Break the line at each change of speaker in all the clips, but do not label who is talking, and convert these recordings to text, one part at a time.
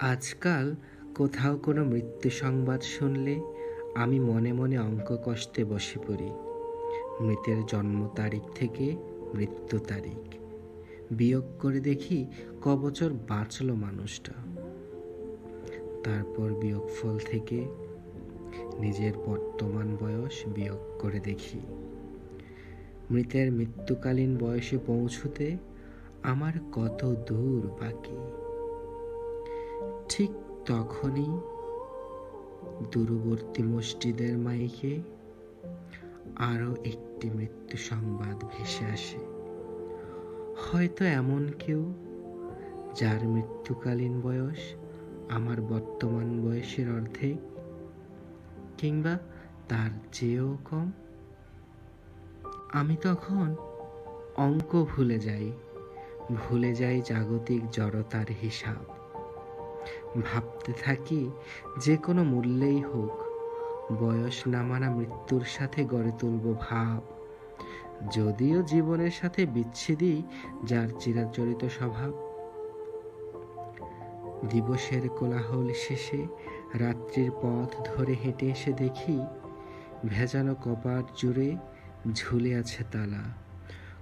আজকাল কোথাও কোনো মৃত্যু সংবাদ শুনলে আমি মনে মনে অঙ্ক কষ্টে বসে পড়ি। মৃতের জন্ম তারিখ থেকে মৃত্যু তারিখ। বিয়োগ করে দেখি ক বছর বাঁচল মানুষটা। তারপর বিয়োগফল থেকে নিজের বর্তমান বয়স বিয়োগ করে দেখি। মৃতের মৃত্যুকালীন বয়সে পৌঁছতে আমার কত দূর বাকি। ঠিক তখনই দূরবর্তী মসজিদের মাইকে আরও একটি মৃত্যু সংবাদ ভেসে আসে। হয়তো এমন কেউ যার মৃত্যুকালীন বয়স আমার বর্তমান বয়সের অর্ধেক, কিংবা তার চেয়েও কম আমি তখন অঙ্ক ভুলে যাই ভুলে যাই জাগতিক জড়তার হিসাব। ভাবতে থাকি যে কোনো মূল্যেই হোক, বয়স নামানা মৃত্যুর সাথে গড়ে তুলব ভাব। যদিও জীবনের সাথে বিচ্ছেদই যার চিরাচরিত স্বভাব। দিবসের কোলাহল শেষে রাত্রির পথ ধরে হেঁটে এসে দেখি, ভেজানো কপাট জুড়ে ঝুলে আছে তালা।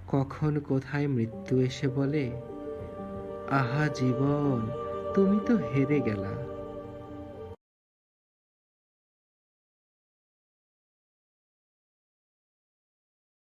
কখন কোথায় মৃত্যু এসে বলে আহা জীবন তুমি তো হেরে গেলা।